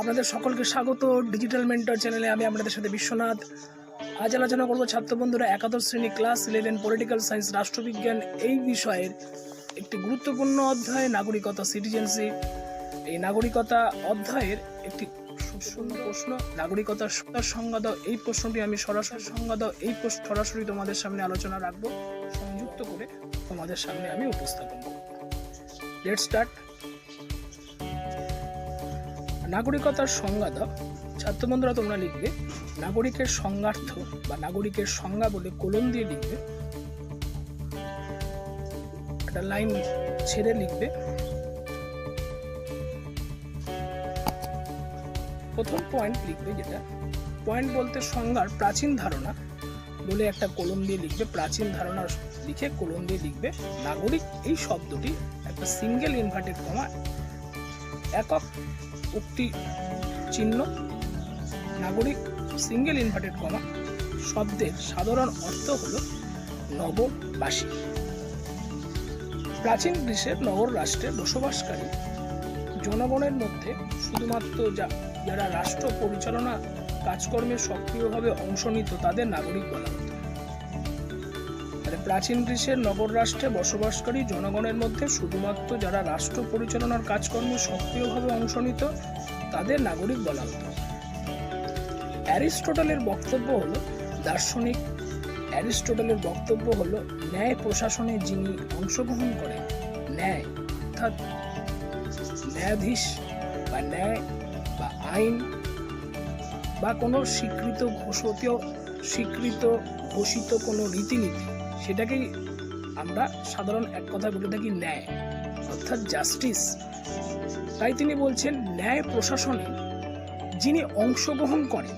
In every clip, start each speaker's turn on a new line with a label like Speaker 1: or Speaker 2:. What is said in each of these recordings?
Speaker 1: আপনাদের সকলকে স্বাগত ডিজিটাল মেন্টর চ্যানেলে আমি আপনাদের সাথে বিশ্বনাথ। আজ আলোচনা করব ছাত্র বন্ধুরা একাদশ শ্রেণি ক্লাস ইলেভেন পলিটিক্যাল সায়েন্স রাষ্ট্রবিজ্ঞান এই বিষয়ের একটি গুরুত্বপূর্ণ অধ্যায়, নাগরিকতা সিটিজেনশিপ এই নাগরিকতা অধ্যায়ের একটি সুন্দর প্রশ্ন নাগরিকতার সংজ্ঞা দাও এই প্রশ্নটি আমি সরাসরি সংজ্ঞা দাও এই সরাসরি তোমাদের সামনে আলোচনা রাখব, সংযুক্ত করে তোমাদের সামনে আমি উপস্থাপন করব। লেট স্টার্ট নাগরিকতার সংজ্ঞা দাও ছাত্র বন্ধুরা তোমরা লিখবে, নাগরিকের সংজ্ঞার্থ বা নাগরিকের সংজ্ঞা বলে কলম দিয়ে লিখবে। একটা লাইন ছেড়ে লিখবে। প্রথম পয়েন্ট লিখবে যেটা। পয়েন্ট বলতে সংজ্ঞার প্রাচীন ধারণা বলে একটা কলম দিয়ে লিখবে, প্রাচীন ধারণা লিখে কলম দিয়ে লিখবে। নাগরিক এই শব্দটি একটা সিঙ্গেল ইনভার্টেড কমা একক উক্তি চিহ্ন। নাগরিক সিঙ্গেল ইনভার্টেড কমা শব্দের সাধারণ অর্থ হল নগরবাসী। প্রাচীন গ্রীসের নগর রাষ্ট্রে বসবাসকারী জনগণের মধ্যে শুধুমাত্র যা- যারা রাষ্ট্র পরিচালনা কাজকর্মে সক্রিয়ভাবে অংশ নিত, তাদের নাগরিক বলা হতো। প্রাচীন গ্রীসের নগর রাষ্ট্রে বসবাসকারী জনগণের মধ্যে শুধুমাত্র যারা রাষ্ট্র পরিচালনার কাজকর্মে সক্রিয়ভাবে অংশ নিত, তাদের নাগরিক বলা হতো। অ্যারিস্টোটলের বক্তব্য হলো, দার্শনিক অ্যারিস্টোটলের বক্তব্য হলো, ন্যায় প্রশাসনে যিনি অংশগ্রহণ করেন, ন্যায় অর্থাৎ ন্যায়াধীশ বা ন্যায় আইন বা কোনো স্বীকৃত ঘোষিত স্বীকৃত ঘোষিত কোনো রীতিনীতি, সেটাকেই আমরা সাধারণ এক কথা বলে থাকি ন্যায়, অর্থাৎ জাস্টিস তাই তিনি বলছেন, ন্যায় প্রশাসনে যিনি অংশগ্রহণ করেন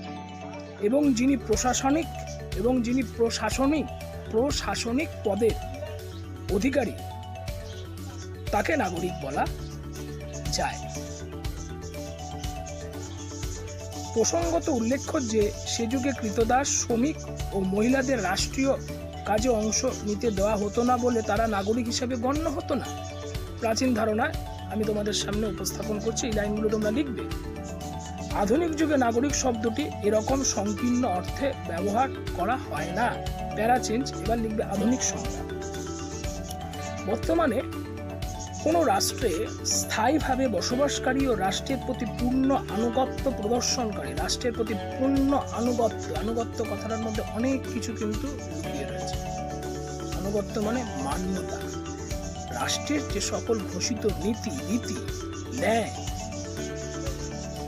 Speaker 1: এবং যিনি প্রশাসনিক এবং যিনি প্রশাসনিক প্রশাসনিক পদের অধিকারী, তাকে নাগরিক বলা যায়। প্রসঙ্গত উল্লেখ্য যে, সে যুগে কৃতদাস, শ্রমিক ও মহিলাদের রাষ্ট্রীয় কাজে অংশ নিতে দেওয়া হতো না বলে তারা নাগরিক হিসেবে গণ্য হতো না। প্রাচীন ধারণা আমি তোমাদের সামনে উপস্থাপন করছি, এই লাইনগুলো তোমরা লিখবে। আধুনিক যুগে নাগরিক শব্দটি এরকম সংকীর্ণ অর্থে ব্যবহার করা হয় না। প্যারা চেঞ্জ, এবার লিখবে আধুনিক সংজ্ঞা। বর্তমানে কোনো রাষ্ট্রে স্থায়ীভাবে বসবাসকারী ও রাষ্ট্রের প্রতি পূর্ণ আনুগত্য প্রদর্শনকারী, রাষ্ট্রের প্রতি পূর্ণ আনুগত্য আনুগত্য কথাটার মধ্যে অনেক কিছু কিন্তু লুকিয়ে রয়েছে। আনুগত্য মানে মান্যতা। রাষ্ট্রের যে সকল ঘোষিত নীতি নীতি, ন্যায়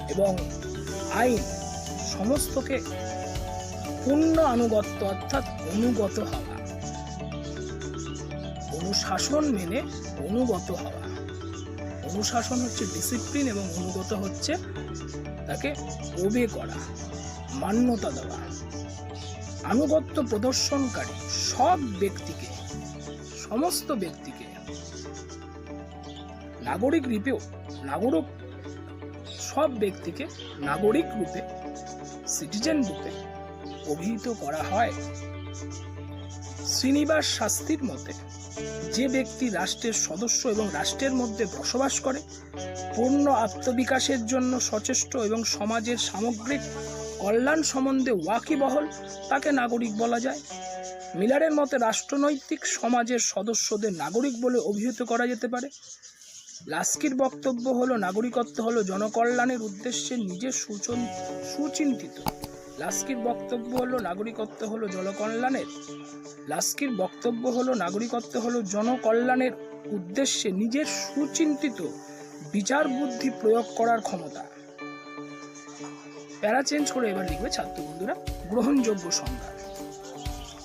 Speaker 1: এবং আইন, সমস্তকে পূর্ণ আনুগত্য অর্থাৎ অনুগত হওয়া। অনুশাসন মেনে অনুগত হওয়া। অনুশাসন হচ্ছে ডিসিপ্লিন এবং অনুগত হচ্ছে তাকে ওবে করা, মান্যতা দেওয়া। আনুগত্য প্রদর্শনকারী সব ব্যক্তিকে, সমস্ত ব্যক্তিকে নাগরিক রূপেও, নাগরিক সব ব্যক্তিকে নাগরিক রূপে সিটিজেন রূপে অভিহিত করা হয়। শ্রীনিবাস শাস্তির মতে যে ব্যক্তি রাষ্ট্রের সদস্য এবং রাষ্ট্রের মধ্যে বসবাস করে, পূর্ণ আত্মবিকাশের জন্য সচেষ্ট এবং সমাজের সামগ্রিক কল্যাণ সম্বন্ধে ওয়াকিবহল তাকে নাগরিক বলা যায়। মিলারের মতে, রাষ্ট্রনৈতিক সমাজের সদস্যদের নাগরিক বলে অভিহিত করা যেতে পারে। লাস্কির বক্তব্য হলো, নাগরিকত্ব হলো জনকল্যাণের উদ্দেশ্যে নিজের সুচন সুচিন্তিত। লাস্কির বক্তব্য হলো, নাগরিকত্ব হলো জনকল্যাণের। লাস্কির বক্তব্য হলো, নাগরিকত্ব হলো জনকল্যাণের উদ্দেশ্যে নিজের সুচিন্তিত বিচার বুদ্ধি প্রয়োগ করার ক্ষমতা। প্যারা চেঞ্জ করে এবার লিখবে ছাত্র বন্ধুরা, গ্রহণযোগ্য সংজ্ঞা।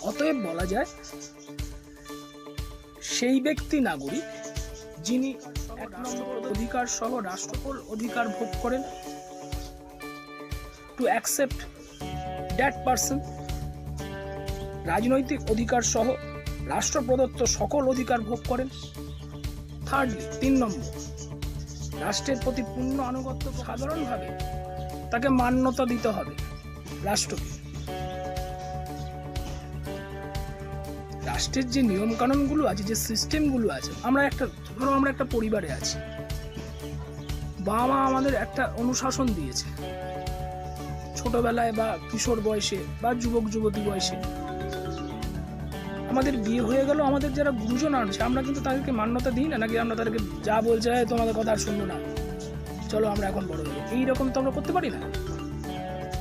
Speaker 1: অতএব বলা যায়, সেই ব্যক্তি নাগরিক যিনি এক নম্বর অধিকার সহ রাষ্ট্রপল অধিকার ভোগ করেন টু অ্যাকসেপ্ট দ্যাট পার্সন রাজনৈতিক অধিকার সহ রাষ্ট্র প্রদত্ত সকল অধিকার ভোগ করেন। থার্ডলি তিন নম্বর, রাষ্ট্রের প্রতি পূর্ণ আনুগত্য সাধারণভাবে তাকে মান্যতা দিতে হবে রাষ্ট্রকে। রাষ্ট্রের যে নিয়মকানুনগুলো আছে, যে সিস্টেমগুলো আছে, আমরা একটা, ধরো আমরা একটা পরিবারে আছি। বাবা মা আমাদের একটা অনুশাসন দিয়েছে। ছোটবেলায় বা কিশোর বয়সে বা যুবক যুবতী বয়সে। আমাদের বিয়ে হয়ে গেল আমাদের যারা গুরুজন আছে আমরা কিন্তু তাদেরকে মান্যতা দিই না নাকি আমরা তাদেরকে যা বলছে "এই, তোমাদের কথা আর শুনব না। চলো আমরা এখন বড় হব এইরকম তো আমরা করতে পারি না।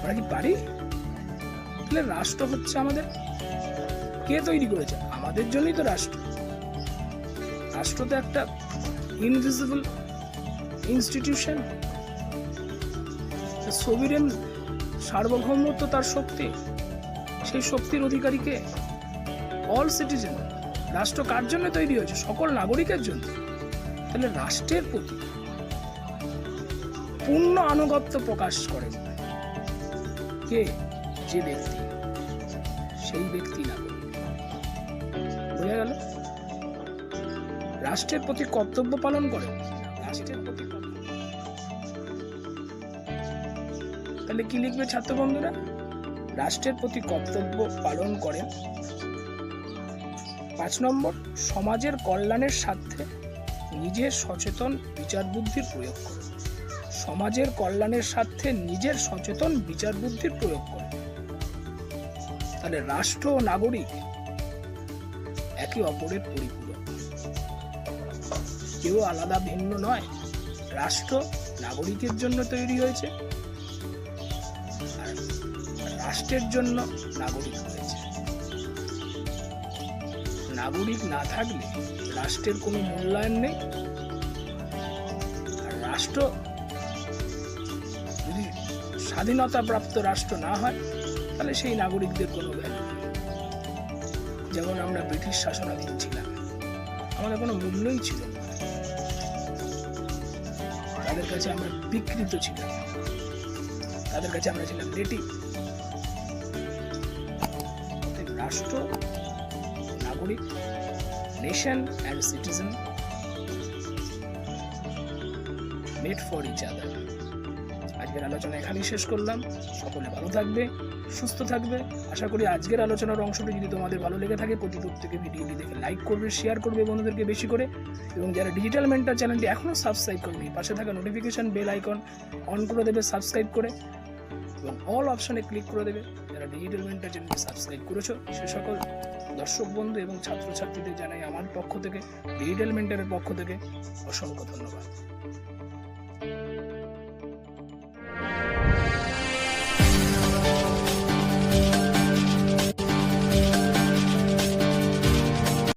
Speaker 1: আমরা কি পারি? তাহলে রাষ্ট্র হচ্ছে আমাদের। কে তৈরি করেছে? আমাদের জন্যই তো রাষ্ট্র। রাষ্ট্র তো একটা ইনভিজিবল ইনস্টিটিউশন সোভিরেন সার্বভৌমত্ব তার শক্তি। সেই শক্তির অধিকারীকে অল সিটিজেন রাষ্ট্র কার জন্য তৈরি হয়েছে? সকল নাগরিকের জন্য। তাহলে রাষ্ট্রের প্রতি পূর্ণ আনুগত্য প্রকাশ করে কে? যে ব্যক্তি। সেই ব্যক্তি নাগরিক। বোঝা গেল? রাষ্ট্রের প্রতি কর্তব্য পালন করে রাষ্ট্রের প্রতি তাহলে কি লিখবে ছাত্র বন্ধুরা রাষ্ট্রের প্রতি কর্তব্য পালন করেন। পাঁচ নম্বর, সমাজের কল্যাণের স্বার্থে নিজের সচেতন বিচার বুদ্ধির প্রয়োগ করে সমাজের কল্যাণের স্বার্থে নিজের সচেতন বিচার বুদ্ধির প্রয়োগ করে তাহলে রাষ্ট্র ও নাগরিক একে অপরের পরিপূরক। কেউ আলাদা ভিন্ন নয়। রাষ্ট্র নাগরিকের জন্য তৈরি হয়েছে। রাষ্ট্রের জন্য নাগরিক হয়েছে। নাগরিক না থাকলে রাষ্ট্রের কোনো মূল্যায়ন নেই। রাষ্ট্র, যদি স্বাধীনতা প্রাপ্ত রাষ্ট্র না হয়, তাহলে সেই নাগরিকদের কোনো ভ্যালু যেমন আমরা ব্রিটিশ শাসনাধীন ছিলাম, আমাদের কোনো মূল্যই ছিল তাদের কাছে আমরা বিকৃত ছিলাম। তাদের কাছে আমরা ছিলাম নেটিভ রাষ্ট্র, নাগরিক, nation and citizen made for each other আজকের আলোচনা এখানেই শেষ করলাম। সকলে ভালো থাকবে, সুস্থ থাকবে। আশা করি আজকের আলোচনার অংশটি যদি তোমাদের ভালো লেগে থাকে প্রতি প্রত্যেকে ভিডিওটি দেখে লাইক করবে শেয়ার করবে বন্ধুদেরকে বেশি করে। এবং যারা ডিজিটাল মেন্টার চ্যানেলটি এখনও সাবস্ক্রাইব করবে পাশে থাকা নোটিফিকেশান বেল আইকন অন করে দেবে সাবস্ক্রাইব করে। এবং অল অপশনে ক্লিক করে দেবে। যারা ডিজিটাল মেন্টার চ্যানেলটি সাবস্ক্রাইব করেছ সে সকল দর্শক বন্ধু এবং ছাত্রছাত্রীদের জানাই আমার পক্ষ থেকে ডিজিটাল মেন্টারের পক্ষ থেকে অসংখ্য ধন্যবাদ।